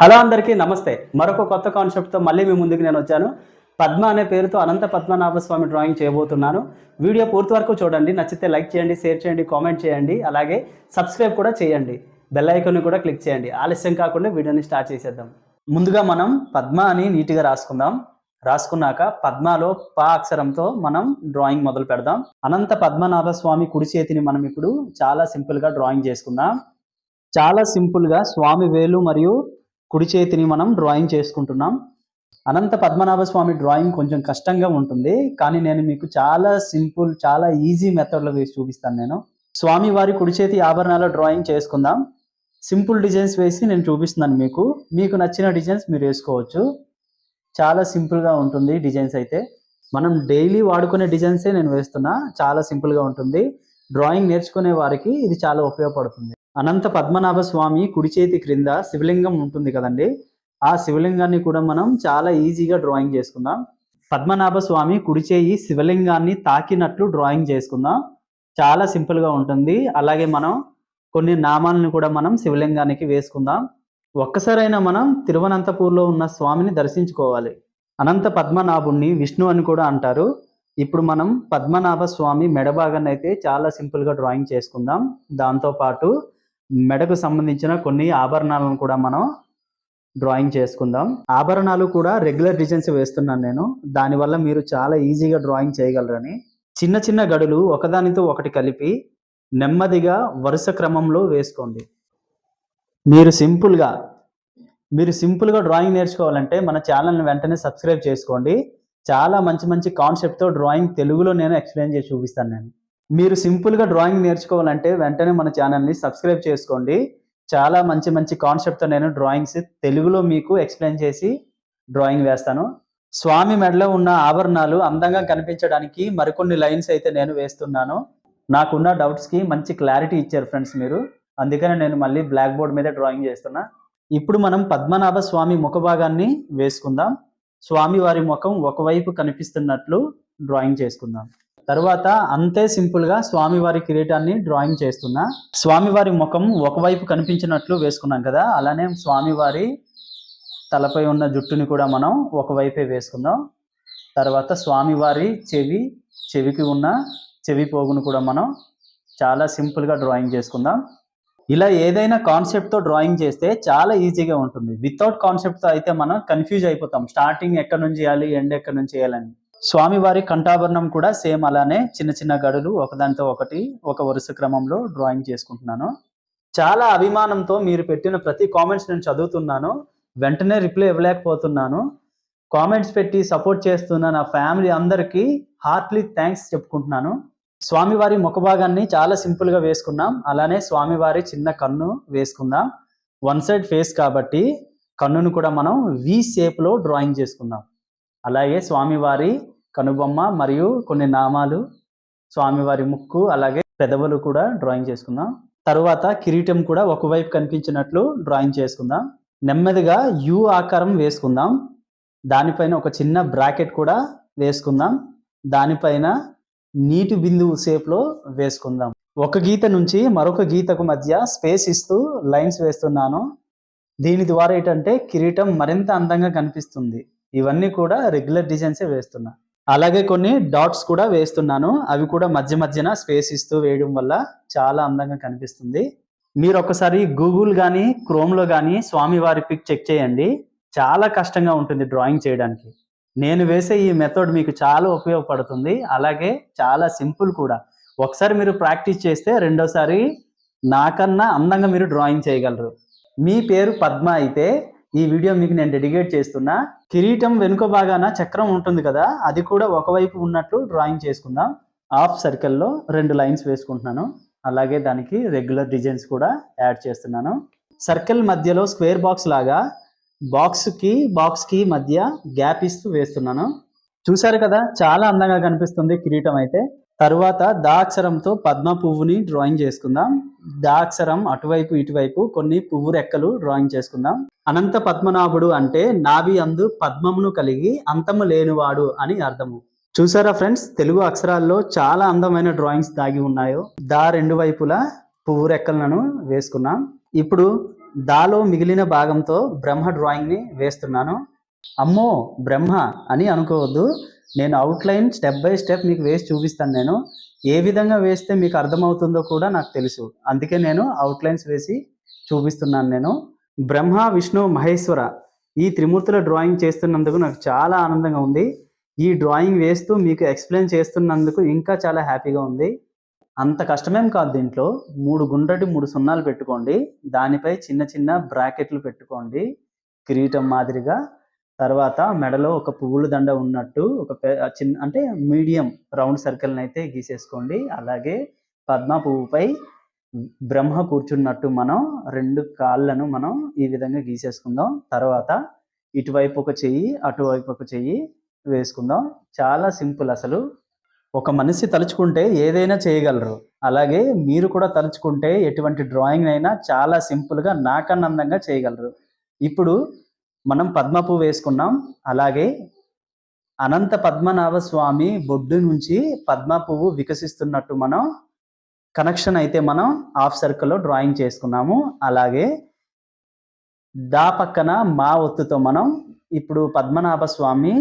Hello అందరికీ నమస్తే. మరొక కొత్త కాన్సెప్ట్తో మళ్ళీ మీ ముందుకు నేను వచ్చాను. పద్మ అనే పేరుతో అనంత పద్మనాభ స్వామి డ్రాయింగ్ చేయబోతున్నాను. వీడియో పూర్తి వరకు చూడండి. నచ్చితే లైక్ చేయండి షేర్ చేయండి కామెంట్ చేయండి. అలాగే సబ్స్క్రైబ్ కూడా చేయండి. బెల్ ఐకాన్ని కూడా క్లిక్ చేయండి. ఆలస్యం కాకుండా వీడియోని స్టార్ట్ చేసేద్దాం. ముందుగా మనం పద్మ అని నీట్గా రాసుకుందాం. రాసుకున్నాక పద్మలో పా అక్షరంతో మనం డ్రాయింగ్ మొదలు పెడదాం. అనంత పద్మనాభ స్వామి కుడి చేతిని మనం ఇప్పుడు చాలా సింపుల్గా డ్రాయింగ్ చేసుకుందాం. చాలా సింపుల్గా స్వామి వేలు మరియు కుడి చేతిని మనం డ్రాయింగ్ చేసుకుంటున్నాం. అనంత పద్మనాభ స్వామి డ్రాయింగ్ కొంచెం కష్టంగా ఉంటుంది. కానీ నేను మీకు చాలా సింపుల్ చాలా ఈజీ మెథడ్లో వేసి చూపిస్తాను నేను. స్వామి వారి కుడి చేతి ఆభరణాల డ్రాయింగ్ చేసుకుందాం. సింపుల్ డిజైన్స్ వేసి నేను చూపిస్తున్నాను మీకు. మీకు నచ్చిన డిజైన్స్ మీరు వేసుకోవచ్చు. చాలా సింపుల్గా ఉంటుంది డిజైన్స్ అయితే. మనం డైలీ వాడుకునే డిజైన్సే నేను వేస్తున్నా. చాలా సింపుల్గా ఉంటుంది. డ్రాయింగ్ నేర్చుకునే వారికి ఇది చాలా ఉపయోగపడుతుంది. అనంత పద్మనాభ స్వామి కుడి చేతి క్రింద శివలింగం ఉంటుంది కదండి. ఆ శివలింగాన్ని కూడా మనం చాలా ఈజీగా డ్రాయింగ్ చేసుకుందాం. పద్మనాభ స్వామి కుడి చేయి శివలింగాన్ని తాకినట్లు డ్రాయింగ్ చేసుకుందాం. చాలా సింపుల్గా ఉంటుంది. అలాగే మనం కొన్ని నామాలను కూడా మనం శివలింగానికి వేసుకుందాం. ఒక్కసారైనా మనం తిరువనంతపూర్లో ఉన్న స్వామిని దర్శించుకోవాలి. అనంత పద్మనాభుణ్ణి విష్ణు అని కూడా అంటారు. ఇప్పుడు మనం పద్మనాభ స్వామి మెడ భాగాన్ని అయితే చాలా సింపుల్గా డ్రాయింగ్ చేసుకుందాం. దాంతోపాటు మెడకు సంబంధించిన కొన్ని ఆభరణాలను కూడా మనం డ్రాయింగ్ చేసుకుందాం. ఆభరణాలు కూడా రెగ్యులర్ డిజైన్స్ వేస్తున్నాను నేను. దానివల్ల మీరు చాలా ఈజీగా డ్రాయింగ్ చేయగలరని. చిన్న చిన్న గడులు ఒకదానితో ఒకటి కలిపి నెమ్మదిగా వరుస క్రమంలో వేసుకోండి. మీరు సింపుల్గా మీరు సింపుల్గా డ్రాయింగ్ నేర్చుకోవాలంటే మన ఛానల్ని వెంటనే సబ్స్క్రైబ్ చేసుకోండి. చాలా మంచి మంచి కాన్సెప్ట్తో డ్రాయింగ్ తెలుగులో నేను ఎక్స్ప్లెయిన్ చేసి చూపిస్తాను నేను. మీరు సింపుల్గా డ్రాయింగ్ నేర్చుకోవాలంటే వెంటనే మన ఛానల్ని సబ్స్క్రైబ్ చేసుకోండి. చాలా మంచి మంచి కాన్సెప్ట్తో నేను డ్రాయింగ్స్ తెలుగులో మీకు ఎక్స్ప్లెయిన్ చేసి డ్రాయింగ్ వేస్తాను. స్వామి మెడలో ఉన్న ఆభరణాలు అందంగా కనిపించడానికి మరికొన్ని లైన్స్ అయితే నేను వేస్తున్నాను. నాకున్న డౌట్స్కి మంచి క్లారిటీ ఇచ్చారు ఫ్రెండ్స్ మీరు. అందుకనే నేను మళ్ళీ బ్లాక్ బోర్డ్ మీద డ్రాయింగ్ చేస్తున్నా. ఇప్పుడు మనం పద్మనాభ స్వామి ముఖభాగాన్ని వేసుకుందాం. స్వామి వారి ముఖం ఒకవైపు కనిపిస్తున్నట్లు డ్రాయింగ్ చేసుకుందాం. తర్వాత అంతే సింపుల్గా స్వామివారి కిరీటాన్ని డ్రాయింగ్ చేస్తున్నా. స్వామివారి ముఖం ఒకవైపు కనిపించినట్లు వేసుకున్నాం కదా అలానే స్వామివారి తలపై ఉన్న జుట్టుని కూడా మనం ఒకవైపే వేసుకుందాం తర్వాత స్వామివారి చెవి చెవికి ఉన్న చెవి పోగును కూడా మనం చాలా సింపుల్గా డ్రాయింగ్ చేసుకుందాం. ఇలా ఏదైనా కాన్సెప్ట్తో డ్రాయింగ్ చేస్తే చాలా ఈజీగా ఉంటుంది. వితౌట్ కాన్సెప్ట్తో అయితే మనం కన్ఫ్యూజ్ అయిపోతాం. స్టార్టింగ్ ఎక్కడి నుంచి చేయాలి ఎండ్ ఎక్కడ నుంచి చేయాలని. స్వామివారి కంఠాభరణం కూడా సేమ్ అలానే చిన్న చిన్న గడులు ఒకదానితో ఒకటి ఒక వరుస క్రమంలో డ్రాయింగ్ చేసుకుంటున్నాను. చాలా అభిమానంతో మీరు పెట్టిన ప్రతి కామెంట్స్ నేను చదువుతున్నాను. వెంటనే రిప్లై ఇవ్వలేకపోతున్నాను. కామెంట్స్ పెట్టి సపోర్ట్ చేస్తున్న నా ఫ్యామిలీ అందరికీ హార్ట్లీ థ్యాంక్స్ చెప్పుకుంటున్నాను. స్వామివారి ముఖ భాగాన్ని చాలా సింపుల్గా వేసుకున్నాం. అలానే స్వామివారి చిన్న కన్ను వేసుకుందాం. వన్ సైడ్ ఫేస్ కాబట్టి కన్నును కూడా మనం వి షేప్లో డ్రాయింగ్ చేసుకుందాం. అలాగే స్వామివారి కనుబొమ్మ మరియు కొన్ని నామాలు స్వామివారి ముక్కు అలాగే పెదవులు కూడా డ్రాయింగ్ చేసుకుందాం. తరువాత కిరీటం కూడా ఒకవైపు కనిపించినట్లు డ్రాయింగ్ చేసుకుందాం. నెమ్మదిగా యు ఆకారం వేసుకుందాం. దానిపైన ఒక చిన్న బ్రాకెట్ కూడా వేసుకుందాం. దానిపైన నీటి బిందువు షేప్లో వేసుకుందాం. ఒక గీత నుంచి మరొక గీతకు మధ్య స్పేస్ ఇస్తూ లైన్స్ వేస్తున్నాను. దీని ద్వారా ఏంటంటే కిరీటం మరింత అందంగా కనిపిస్తుంది. ఇవన్నీ కూడా రెగ్యులర్ డిజైన్సే వేస్తున్నా. అలాగే కొన్ని డాట్స్ కూడా వేస్తున్నాను. అవి కూడా మధ్య మధ్యన స్పేస్ ఇస్తూ వేయడం వల్ల చాలా అందంగా కనిపిస్తుంది. మీరు ఒకసారి గూగుల్ కానీ క్రోమ్లో కానీ స్వామివారి పిక్ చెక్ చేయండి. చాలా కష్టంగా ఉంటుంది డ్రాయింగ్ చేయడానికి. నేను వేసే ఈ మెథడ్ మీకు చాలా ఉపయోగపడుతుంది. అలాగే చాలా సింపుల్ కూడా. ఒకసారి మీరు ప్రాక్టీస్ చేస్తే రెండోసారి నాకన్నా అందంగా మీరు డ్రాయింగ్ చేయగలరు. మీ పేరు పద్మ అయితే ఈ వీడియో మీకు నేను డెడికేట్ చేస్తున్నా. కిరీటం వెనుక భాగాన చక్రం ఉంటుంది కదా అది కూడా ఒకవైపు ఉన్నట్లు డ్రాయింగ్ చేసుకుందాం. హాఫ్ సర్కిల్లో రెండు లైన్స్ వేసుకుంటున్నాను. అలాగే దానికి రెగ్యులర్ డిజైన్స్ కూడా యాడ్ చేస్తున్నాను. సర్కిల్ మధ్యలో స్క్వేర్ బాక్స్ లాగా బాక్స్కి బాక్స్కి మధ్య గ్యాప్ ఇస్తూ వేస్తున్నాను. చూశారు కదా చాలా అందంగా కనిపిస్తుంది కిరీటం అయితే. తరువాత దాక్షరంతో పద్మ పువ్వుని డ్రాయింగ్ చేసుకుందాం. దాక్షరం అటువైపు ఇటువైపు కొన్ని పువ్వు రెక్కలు డ్రాయింగ్ చేసుకుందాం. అనంత పద్మనాభుడు అంటే నాభి అందు పద్మమును కలిగి అంతము లేనివాడు అని అర్థము. చూసారా ఫ్రెండ్స్ తెలుగు అక్షరాల్లో చాలా అందమైన డ్రాయింగ్స్ దాగి ఉన్నాయో. దా రెండు వైపులా పువ్వు రెక్కలను వేసుకున్నాం. ఇప్పుడు దాలో మిగిలిన భాగంతో బ్రహ్మ డ్రాయింగ్ని వేస్తున్నాను. అమ్మో బ్రహ్మ అని అనుకోవద్దు. నేను అవుట్లైన్ స్టెప్ బై స్టెప్ మీకు వేసి చూపిస్తాను నేను. ఏ విధంగా వేస్తే మీకు అర్థమవుతుందో కూడా నాకు తెలుసు. అందుకే నేను అవుట్లైన్స్ వేసి చూపిస్తున్నాను నేను. బ్రహ్మ విష్ణు మహేశ్వర ఈ త్రిమూర్తుల డ్రాయింగ్ చేస్తున్నందుకు నాకు చాలా ఆనందంగా ఉంది. ఈ డ్రాయింగ్ వేస్తూ మీకు ఎక్స్ప్లెయిన్ చేస్తున్నందుకు ఇంకా చాలా హ్యాపీగా ఉంది. అంత కష్టమేం కాదు దీంట్లో. మూడు గుండ్రటి మూడు సున్నాలు పెట్టుకోండి. దానిపై చిన్న చిన్న బ్రాకెట్లు పెట్టుకోండి. కిరీటం మాదిరిగా. తర్వాత మెడలో ఒక పువ్వుల దండ ఉన్నట్టు ఒక చిన్న అంటే మీడియం రౌండ్ సర్కిల్ని అయితే గీసేసుకోండి. అలాగే పద్మ పువ్వుపై బ్రహ్మ కూర్చున్నట్టు మనం రెండు కాళ్ళను మనం ఈ విధంగా గీసేసుకుందాం. తర్వాత ఇటువైపు ఒక చెయ్యి అటువైపు ఒక చెయ్యి వేసుకుందాం. చాలా సింపుల్ అసలు. ఒక మనిషి తలుచుకుంటే ఏదైనా చేయగలరు. అలాగే మీరు కూడా తలుచుకుంటే ఎటువంటి డ్రాయింగ్ అయినా చాలా సింపుల్గా నాకన్నా అందంగా చేయగలరు. ఇప్పుడు మనం పద్మపు పువ్వు వేసుకున్నాం. అలాగే అనంత పద్మనాభ స్వామి బొడ్డు నుంచి పద్మ పువ్వు వికసిస్తున్నట్టు మనం కనెక్షన్ అయితే మనం హాఫ్ సర్కిల్లో డ్రాయింగ్ చేసుకున్నాము. అలాగే దా పక్కన మా ఒత్తుతో మనం ఇప్పుడు పద్మనాభ స్వామి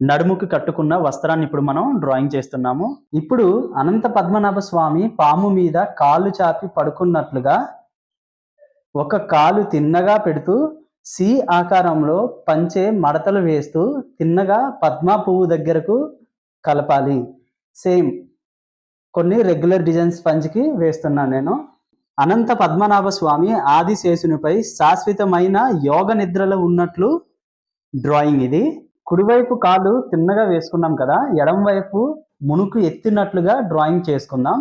నడుముకి కట్టుకున్న వస్త్రాన్ని ఇప్పుడు మనం డ్రాయింగ్ చేస్తున్నాము. ఇప్పుడు అనంత పద్మనాభ స్వామి పాము మీద కాళ్ళు చాపి పడుకున్నట్లుగా ఒక కాలు తిన్నగా పెడుతూ సి ఆకారంలో పంచే మడతలు వేస్తూ తిన్నగా పద్మ పువ్వు దగ్గరకు కలపాలి. సేమ్ కొన్ని రెగ్యులర్ డిజైన్స్ పంచికి వేస్తున్నాను నేను. అనంత పద్మనాభ స్వామి ఆదిశేషునిపై శాశ్వతమైన యోగ నిద్రలో ఉన్నట్లు డ్రాయింగ్ ఇది. కుడివైపు కాలు తిన్నగా వేసుకున్నాం కదా ఎడం వైపు మునుకు ఎత్తినట్లుగా డ్రాయింగ్ చేసుకుందాం.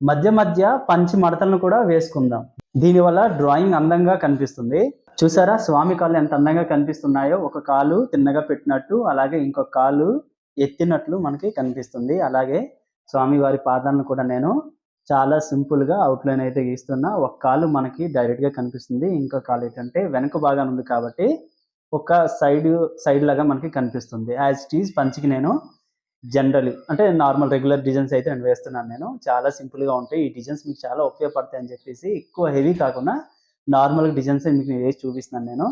మధ్య మధ్య పంచి మడతలను కూడా వేసుకుందాం. దీనివల్ల డ్రాయింగ్ అందంగా కనిపిస్తుంది. చూసారా స్వామి కాళ్ళు ఎంత అందంగా కనిపిస్తున్నాయో? ఒక కాలు తిన్నగా పెట్టినట్టు అలాగే ఇంకొక కాలు ఎత్తినట్లు మనకి కనిపిస్తుంది. అలాగే స్వామి వారి పాదాలను కూడా నేను చాలా సింపుల్గా అవుట్లైన్ అయితే గీస్తున్నా. ఒక కాలు మనకి డైరెక్ట్గా కనిపిస్తుంది. ఇంకో కాలు ఏంటంటే వెనక భాగాన ఉంది కాబట్టి ఒక సైడ్ సైడ్ లాగా మనకి కనిపిస్తుంది. యాజ్ ఇట్ పంచికి నేను జనరల్ అంటే నార్మల్ రెగ్యులర్ డిజైన్స్ అయితే నేను వేస్తున్నాను నేను. చాలా సింపుల్గా ఉంటాయి. ఈ డిజైన్స్ మీకు చాలా ఉపయోగపడతాయి అని చెప్పేసి ఎక్కువ హెవీ కాకుండా నార్మల్ డిజైన్స్ మీకు నేను వేసి చూపిస్తున్నాను నేను.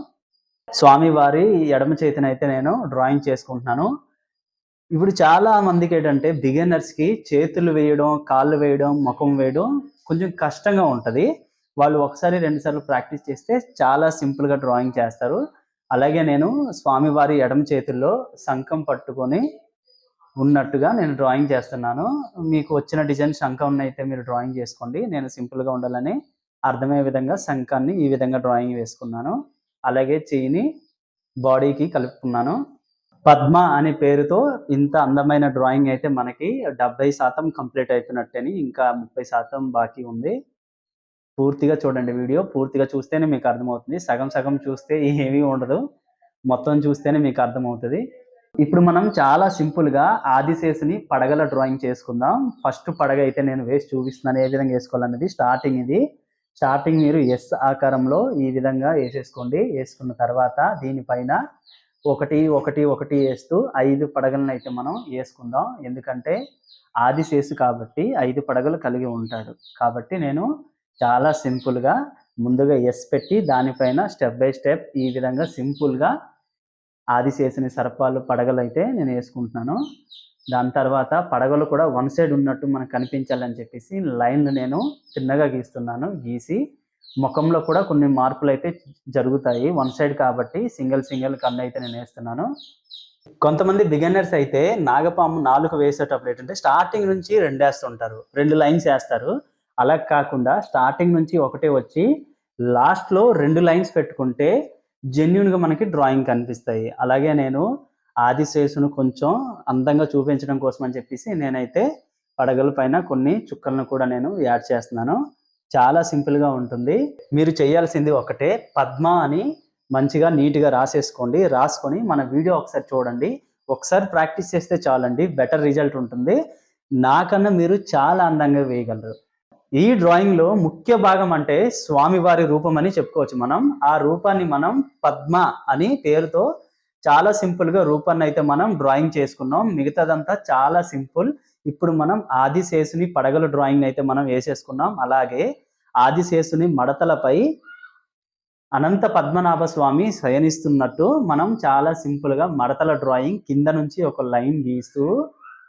స్వామివారి ఎడమ చేతిని అయితే నేను డ్రాయింగ్ చేసుకుంటున్నాను. ఇప్పుడు చాలా మందికి ఏంటంటే బిగినర్స్కి చేతులు వేయడం కాళ్ళు వేయడం ముఖం వేయడం కొంచెం కష్టంగా ఉంటుంది. వాళ్ళు ఒకసారి రెండుసార్లు ప్రాక్టీస్ చేస్తే చాలా సింపుల్గా డ్రాయింగ్ చేస్తారు. అలాగే నేను స్వామివారి ఎడమ చేతుల్లో శంఖం పట్టుకొని ఉన్నట్టుగా నేను డ్రాయింగ్ చేస్తున్నాను. మీకు వచ్చిన డిజైన్ శంఖం అయితే మీరు డ్రాయింగ్ చేసుకోండి. నేను సింపుల్గా ఉండాలని అర్థమయ్యే విధంగా శంఖాన్ని ఈ విధంగా డ్రాయింగ్ వేసుకున్నాను. అలాగే చెయ్యిని బాడీకి కలుపుకున్నాను. పద్మ అనే పేరుతో ఇంత అందమైన డ్రాయింగ్ అయితే మనకి డెబ్బై శాతం కంప్లీట్ అయిపోయినట్టని ఇంకా ముప్పై శాతం బాకీ ఉంది. పూర్తిగా చూడండి వీడియో పూర్తిగా చూస్తేనే మీకు అర్థమవుతుంది. సగం సగం చూస్తే ఏమీ ఉండదు. మొత్తం చూస్తేనే మీకు అర్థమవుతుంది. ఇప్పుడు మనం చాలా సింపుల్గా ఆదిశేషుని పడగల డ్రాయింగ్ చేసుకుందాం. ఫస్ట్ పడగ అయితే నేను వేసి చూపిస్తున్నాను ఏ విధంగా వేసుకోవాలన్నది. స్టార్టింగ్ ఇది. స్టార్టింగ్ మీరు ఎస్ ఆకారంలో ఈ విధంగా వేసేసుకోండి. వేసుకున్న తర్వాత దీనిపైన ఒకటి ఒకటి ఒకటి వేస్తూ ఐదు పడగలను అయితే మనం వేసుకుందాం. ఎందుకంటే ఆదిశేషు కాబట్టి ఐదు పడగలు కలిగి ఉంటాడు. కాబట్టి నేను చాలా సింపుల్గా ముందుగా ఎస్ పెట్టి దానిపైన స్టెప్ బై స్టెప్ ఈ విధంగా సింపుల్గా ఆదిశేషుని సర్పాలు పడగలు అయితే నేను వేసుకుంటున్నాను. దాని తర్వాత పడగలు కూడా వన్ సైడ్ ఉన్నట్టు మనకు కనిపించాలని చెప్పేసి లైన్ నేను చిన్నగా గీస్తున్నాను గీసి ముఖంలో కూడా కొన్ని మార్పులు అయితే జరుగుతాయి. వన్ సైడ్ కాబట్టి సింగిల్ సింగిల్ కన్ను అయితే నేను వేస్తున్నాను. కొంతమంది బిగినర్స్ అయితే నాగపాము నాలుగు వేసేటప్పుడు ఏంటంటే స్టార్టింగ్ నుంచి రెండు వేస్తుంటారు. రెండు లైన్స్ వేస్తారు. అలా కాకుండా స్టార్టింగ్ నుంచి ఒకటే వచ్చి లాస్ట్లో రెండు లైన్స్ పెట్టుకుంటే జెన్యున్గా మనకి డ్రాయింగ్ కనిపిస్తాయి. అలాగే నేను ఆదిశేషును కొంచెం అందంగా చూపించడం కోసం అని చెప్పేసి నేనైతే పడగల పైన కొన్ని చుక్కలను కూడా నేను యాడ్ చేస్తున్నాను. చాలా సింపుల్గా ఉంటుంది. మీరు చేయాల్సింది ఒకటే. పద్మ అని మంచిగా నీట్గా రాసేసుకోండి. రాసుకొని మన వీడియో ఒకసారి చూడండి. ఒకసారి ప్రాక్టీస్ చేస్తే చాలండి. బెటర్ రిజల్ట్ ఉంటుంది. నాకన్నా మీరు చాలా అందంగా వేయగలరు. ఈ డ్రాయింగ్లో ముఖ్య భాగం అంటే స్వామివారి రూపం అని చెప్పుకోవచ్చు మనం. ఆ రూపాన్ని మనం పద్మ అని పేరుతో చాలా సింపుల్గా రూపాన్ని అయితే మనం డ్రాయింగ్ చేసుకున్నాం. మిగతాదంతా చాలా సింపుల్. ఇప్పుడు మనం ఆదిశేషుని పడగల డ్రాయింగ్ అయితే మనం వేసేసుకున్నాం. అలాగే ఆదిశేషుని మడతలపై అనంత పద్మనాభ స్వామి శయనిస్తున్నట్టు మనం చాలా సింపుల్గా మడతల డ్రాయింగ్ కింద నుంచి ఒక లైన్ గీస్తూ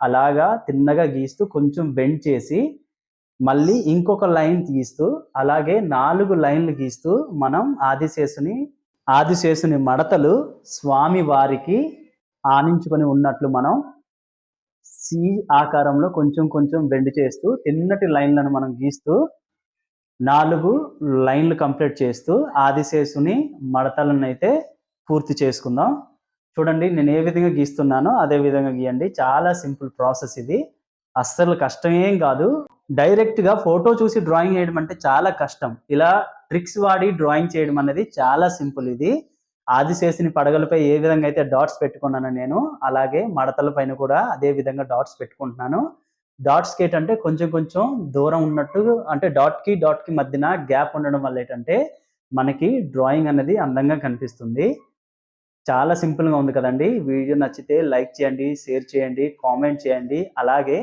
అలాగా తిన్నగా గీస్తూ కొంచెం బెండ్ చేసి మళ్ళీ ఇంకొక లైన్ గీస్తూ అలాగే నాలుగు లైన్లు గీస్తూ మనం ఆదిశేషుని ఆదిశేషుని మడతలు స్వామి వారికి ఆనించుకొని ఉన్నట్లు మనం సి ఆకారంలో కొంచెం కొంచెం బెండ్ చేస్తూ తిన్నటి లైన్లను మనం గీస్తూ నాలుగు లైన్లు కంప్లీట్ చేస్తూ ఆదిశేషుని మడతలను అయితే పూర్తి చేసుకుందాం. చూడండి నేను ఏ విధంగా గీస్తున్నానో అదే విధంగా గీయండి. చాలా సింపుల్ ప్రాసెస్ ఇది. అస్సలు కష్టం ఏం కాదు. డైరెక్ట్గా ఫోటో చూసి డ్రాయింగ్ చేయడం అంటే చాలా కష్టం. ఇలా ట్రిక్స్ వాడి డ్రాయింగ్ చేయడం అనేది చాలా సింపుల్ ఇది. ఆదిశేషుని పడగలపై ఏ విధంగా అయితే డాట్స్ పెట్టుకున్నాను నేను అలాగే మడతల పైన కూడా అదే విధంగా డాట్స్ పెట్టుకుంటున్నాను. డాట్స్కి ఏంటంటే కొంచెం కొంచెం దూరం ఉన్నట్టు అంటే డాట్కి డాట్కి మధ్యన గ్యాప్ ఉండడం వల్ల ఏంటంటే మనకి డ్రాయింగ్ అనేది అందంగా కనిపిస్తుంది. చాలా సింపుల్గా ఉంది కదండి. వీడియో నచ్చితే లైక్ చేయండి షేర్ చేయండి కామెంట్ చేయండి. అలాగే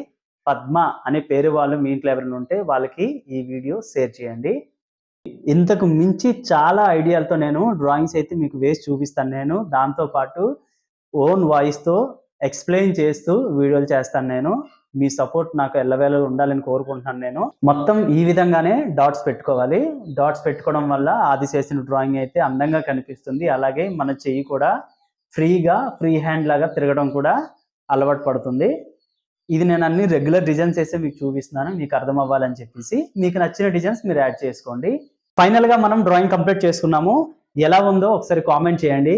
పద్మ అనే పేరు వాళ్ళు మీ ఇంట్లో ఎవరైనా ఉంటే వాళ్ళకి ఈ వీడియో షేర్ చేయండి. ఇంతకు మించి చాలా ఐడియాలతో నేను డ్రాయింగ్స్ అయితే మీకు వేసి చూపిస్తాను. నేను దాంతో పాటు ఓన్ వాయిస్తో ఎక్స్ప్లెయిన్ చేస్తూ వీడియోలు చేస్తాను నేను. మీ సపోర్ట్ నాకు ఎల్లవేళ ఉండాలని కోరుకుంటున్నాను నేను. మొత్తం ఈ విధంగానే డాట్స్ పెట్టుకోవాలి. డాట్స్ పెట్టుకోవడం వల్ల ఆది చేసిన డ్రాయింగ్ అయితే అందంగా కనిపిస్తుంది. అలాగే మన చెయ్యి కూడా ఫ్రీగా ఫ్రీ హ్యాండ్ లాగా తిరగడం కూడా అలవాటు పడుతుంది. ఇది నేను అన్ని రెగ్యులర్ డిజైన్స్ వేస్తే మీకు చూపిస్తున్నాను మీకు అర్థం అవ్వాలని చెప్పేసి మీకు నచ్చిన డిజైన్స్ మీరు యాడ్ చేసుకోండి. ఫైనల్గా మనం డ్రాయింగ్ కంప్లీట్ చేసుకున్నాము. ఎలా ఉందో ఒకసారి కామెంట్ చేయండి.